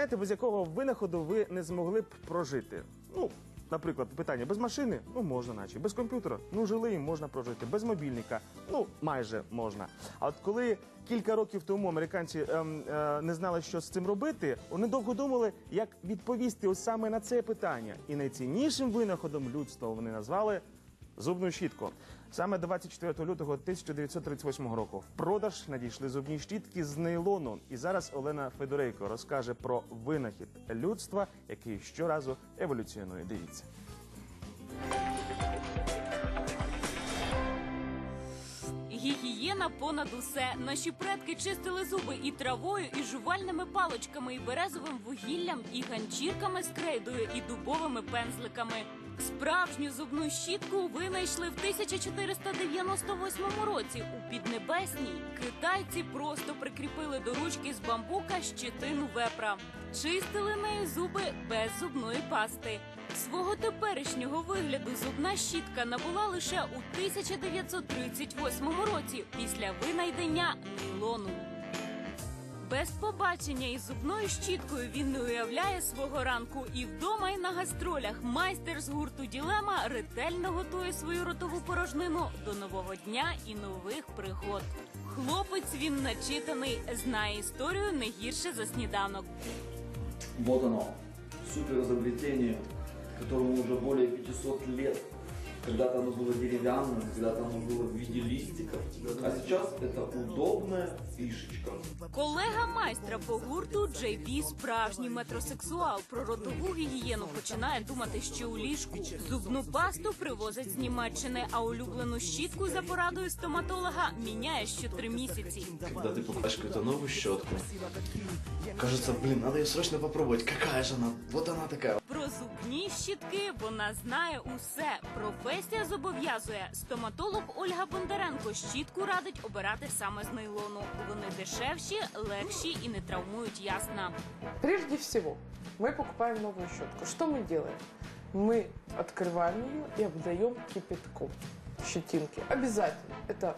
знаєте, без якого винаходу ви не змогли б прожити? Ну, наприклад, питання без машини, ну можна, наче без комп'ютера, ну жили і можна прожити, без мобільника, ну майже можна. А от коли кілька років тому американці ем, е, не знали, що з цим робити, вони довго думали, як відповісти ось саме на це питання. І найціннішим винаходом людства вони назвали зубну щітку. Саме 24 лютого 1938 року в продаж надійшли зубні щітки з нейлону. І зараз Олена Федорейко розкаже про винахід людства, який щоразу еволюціонує. Дивіться. Гігієна понад усе. Наші предки чистили зуби і травою, і жувальними паличками, і березовим вугіллям, і ганчірками з крейдою, і дубовими пензликами. Справжню зубну щітку винайшли в 1498 році у Піднебесній. Китайці просто прикріпили до ручки з бамбука щетину вепра. Чистили нею зуби без зубної пасти. Свого теперішнього вигляду зубна щітка набула лише у 1938 році після винайдення нейлону. Без побачення із зубною щіткою він не уявляє свого ранку і вдома, і на гастролях майстер з гурту Ділема ретельно готує свою ротову порожнину до нового дня і нових пригод. Хлопець він начитаний, знає історію не гірше за сніданок. Вот оно, супер изобретение, которому уже более 500 лет. Когда-то оно было деревянным, когда-то оно было в виде листиков, а сейчас это удобная фишечка. Колега майстра по гурту Джей Бі справжній метросексуал. Про ротову гігієну починає думати ще у ліжку. Зубну пасту привозить з Німеччини, а улюблену щітку за порадою стоматолога міняє що три місяці. Когда ты покупаешь какую-то новую щетку, кажется, блин, надо ее срочно попробовать. Какая же она? Вот она такая. Про зубні щітки вона знає усе. Професія зобов'язує. Стоматолог Ольга Бондаренко щітку радить обирати саме з нейлону. Вони дешевші, легші і не травмують ясна. Прежде всего, мы покупаем новую щетку. Что мы делаем? Мы открываем ее и обдаем кипятком щетинки. Обязательно. Это,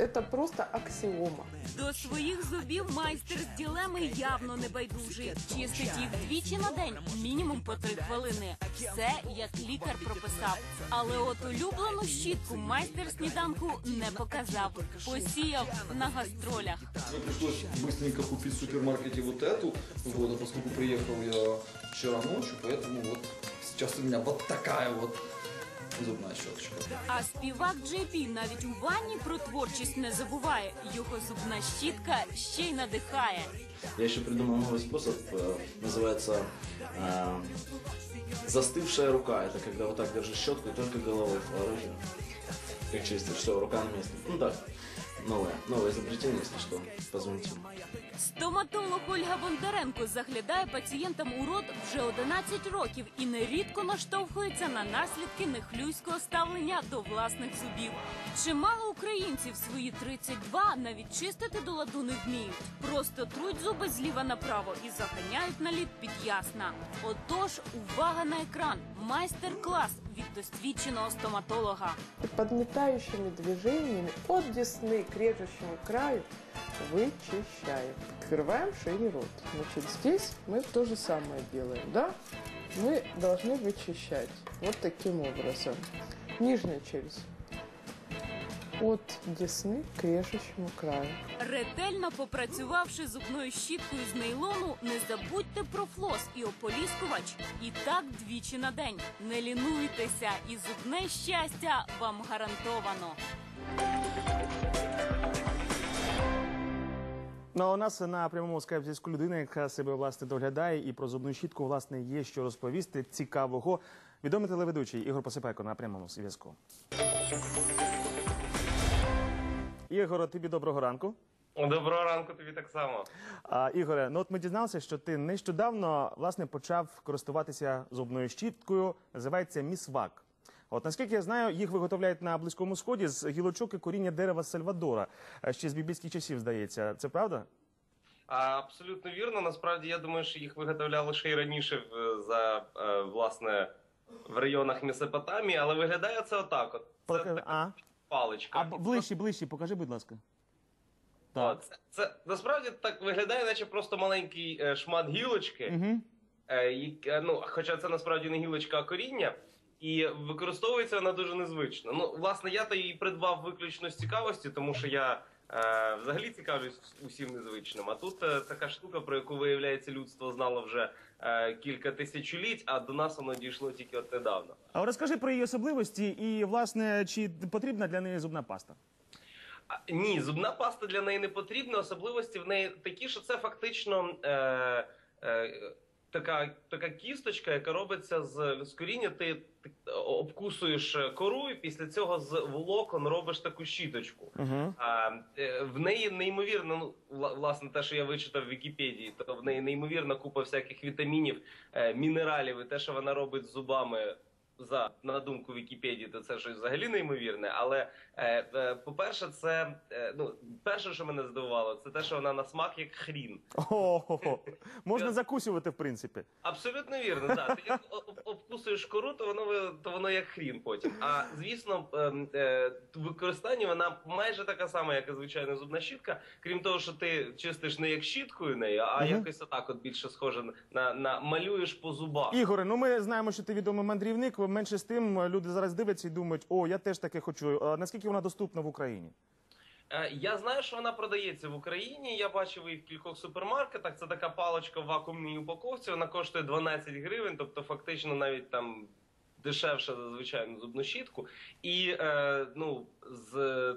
это просто аксиома. До своїх зубів майстер з ділеми явно не байдужий. Чистить їх двічі на день, мінімум по три хвилини. Все як лікар прописав. Але от улюблену щітку майстер сніданку не показав. Посіяв на гастролях. Мне пришлось быстренько купить в супермаркете вот эту, вот, а поскольку приехал я вчера ночью, поэтому вот сейчас у меня вот такая вот зубная щеточка. А співак Джей Бі навіть у ванні про творчість не забуває. Його зубна щітка ще й надихає. Я еще придумал новый способ, э, называется э, застывшая рука. Это когда вот так держишь щетку и только головой оружие. Как чистишь, все, рука на месте. Ну так, новое, новое изобретение, если что, позвоните. Стоматолог Ольга Бондаренко заглядає пацієнтам у рот вже 11 років і нерідко наштовхується на наслідки нехлюйського ставлення до власних зубів. Чимало українців свої 32 навіть чистити до ладу не вміють. Просто труть зуби зліва направо і заганяють на лід під ясна. Отож, увага на екран. Майстер-клас від досвідченого стоматолога. И подметающими движениями от десны к краю вычищаем. Открываем шире рот. Значит, здесь мы то же самое делаем, да? Мы должны вычищать вот таким образом. Нижняя челюсть. От десны к режущему краю. Ретельно попрацювавши зубною щіткою з нейлону, не забудьте про флос і ополіскувач. І так двічі на день. Не лінуйтеся, і зубне щастя вам гарантовано. Ну а у нас на прямому скайп зв'язку людина, яка себе власне доглядає, і про зубну щітку власне є що розповісти цікавого. Відомий телеведучий Ігор Посипайко на прямому зв'язку. Ігоро, тобі доброго ранку. Доброго ранку тобі так само. А, Ігоре, ну от ми дізналися, що ти нещодавно власне почав користуватися зубною щіткою, називається місвак. От наскільки я знаю, їх виготовляють на близькому сході з гілочок і коріння дерева Сальвадора, ще з біблійських часів, здається. Це правда? А, абсолютно вірно. Насправді я думаю, що їх виготовляли ще й раніше в, за е, власне в районах Месопотамії, але виглядає це отак. От це Пока- така А, паличка. а ближче, ближче, покажи, будь ласка. Так. Це, це насправді так виглядає, наче просто маленький е, шмат гілочки. Угу. Е, ну, хоча це насправді не гілочка, а коріння. І використовується вона дуже незвично. Ну, власне, я то її придбав виключно з цікавості, тому що я е, взагалі цікавлюсь усім незвичним. А тут е, така штука, про яку виявляється, людство знало вже е, кілька тисячоліть, а до нас воно дійшло тільки от недавно. А розкажи про її особливості і, власне, чи потрібна для неї зубна паста? А, ні, зубна паста для неї не потрібна. Особливості в неї такі, що це фактично е, е, така, така кісточка, яка робиться з, з коріння. Ти, ти обкусуєш кору, і після цього з волокон робиш таку щіточку. Угу. А, е, в неї неймовірно, ну власне, те, що я вичитав в Вікіпедії, то в неї неймовірна купа всяких вітамінів, е, мінералів, і те, що вона робить з зубами. За на думку Вікіпедії, то це щось взагалі неймовірне. Але е, е, по-перше, це е, ну перше, що мене здивувало, це те, що вона на смак як хрін. Можна закусювати, в принципі. Абсолютно вірно. Да. Ти як об- обкусуєш кору, то воно ви- то воно як хрін потім. А звісно, ем, е, в використанні вона майже така сама, як і звичайна зубна щітка. Крім того, що ти чистиш не як щіткою нею, а Мгм. якось отак, от більше схоже на, на малюєш по зубах. Ігоре, ну ми знаємо, що ти відомий мандрівник. Менше з тим люди зараз дивляться і думають, о, я теж таке хочу. Наскільки вона доступна в Україні? Е, Я знаю, що вона продається в Україні. Я бачив її в кількох супермаркетах. Це така паличка в вакуумній упаковці. Вона коштує 12 гривень, тобто фактично навіть там дешевше за звичайну зубну щітку. І е, ну з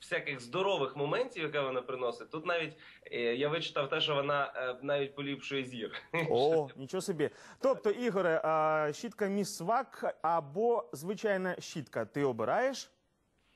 всяких здорових моментів, яке вона приносить, тут навіть е, я вичитав те, що вона е, навіть поліпшує зір. О, нічого собі. Тобто, Ігоре, а, щітка місвак або звичайна щітка. Ти обираєш?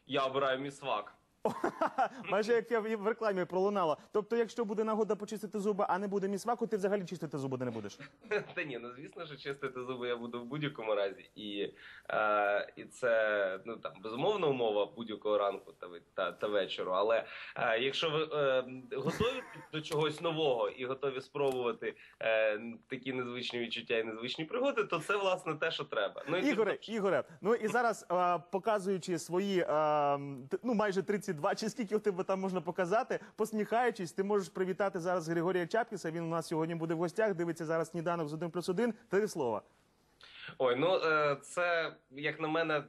Я обираю місвак. Майже як я в рекламі пролунало. Тобто, якщо буде нагода почистити зуби, а не буде місваку, ти взагалі чистити зуби не будеш. Та ні, ну звісно, що чистити зуби я буду в будь-якому разі, і, е, і це ну там безумовна умова будь-якого ранку та, та, та вечору. Але е, якщо ви е, готові до чогось нового і готові спробувати е, такі незвичні відчуття і незвичні пригоди, то це власне те, що треба. Ну і Ігоре, Ігоре, ну і зараз а, показуючи свої м, ну майже 32, чи скільки тебе там можна показати, посміхаючись, ти можеш привітати зараз Григорія Чапкіса. Він у нас сьогодні буде в гостях. Дивиться зараз сніданок з 1 плюс 1. Три слова. Ой, ну е, це як на мене.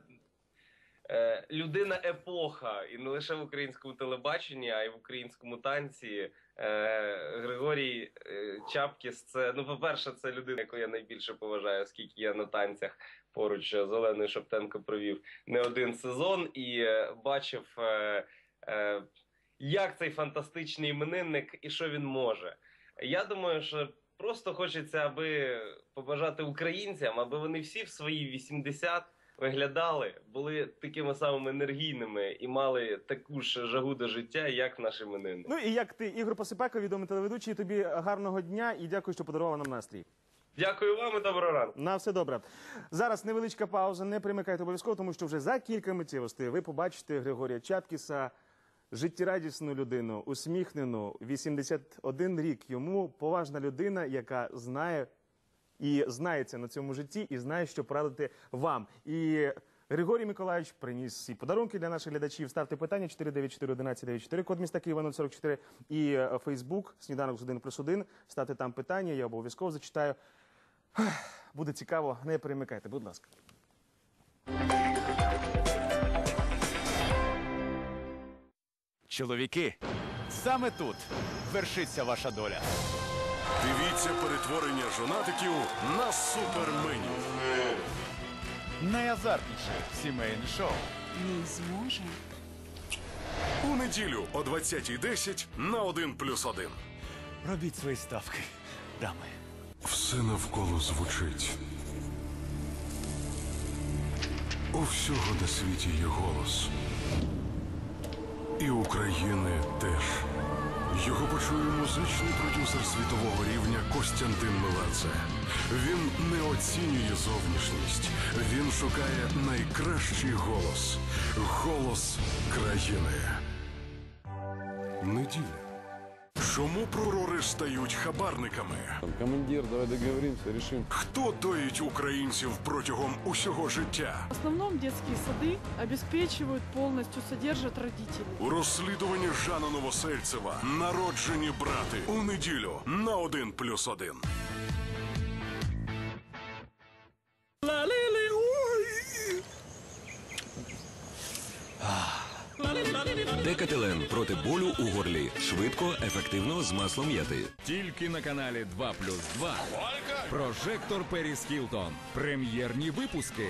е, Людина епоха, і не лише в українському телебаченні, а й в українському танці. Е, Григорій е, Чапкіс, це ну, по-перше, це людина, яку я найбільше поважаю, оскільки я на танцях поруч з Оленою Шептенко провів не один сезон і е, бачив, як цей фантастичний іменинник і що він може. Я думаю, що просто хочеться, аби побажати українцям, аби вони всі в свої 80 виглядали, були такими самими енергійними і мали таку ж жагу до життя, як наш іменинник. Ну і як ти, Ігор Посипако, відомий телеведучий, тобі гарного дня і дякую, що подарував нам настрій. Дякую вам і доброго ранку. На все добре. Зараз невеличка пауза. Не примикайте обов'язково, тому що вже за кілька миттєвостей ви побачите Григорія Чапкіса, життєрадісну людину, усміхнену, 81 рік йому поважна людина, яка знає і знається на цьому житті, і знає, що порадити вам. І Григорій Миколаївич приніс і подарунки для наших глядачів. Ставте питання 494-1194, код міста Києва 044 і е, Фейсбук, сніданок з 1 плюс 1. Ставте там питання, я обов'язково зачитаю. Буде цікаво, не перемикайте, будь ласка. Чоловіки, саме тут вершиться ваша доля. Дивіться перетворення жонатиків на суперменів. Найазартніше сімейне шоу. Не зможе. У неділю о 20.10 на 1 плюс 1. Робіть свої ставки, дами. Все навколо звучить. У всього на світі є голос. І України теж. Його почує музичний продюсер світового рівня Костянтин Меладзе. Він не оцінює зовнішність. Він шукає найкращий голос. Голос країни. Неділя. Чому пророри стають хабарниками? Командир, давай договоримося, рішимо. Хто доїть українців протягом усього життя? В основному дитячі сади обезпечують повністю содержат родителів. У розслідуванні Жана Новосельцева народжені брати у неділю на 1 Декателен проти болю у горлі. Швидко, ефективно з маслом м'яти. Тільки на каналі 2 плюс 2. Прожектор Періс Хілтон. Прем'єрні випуски.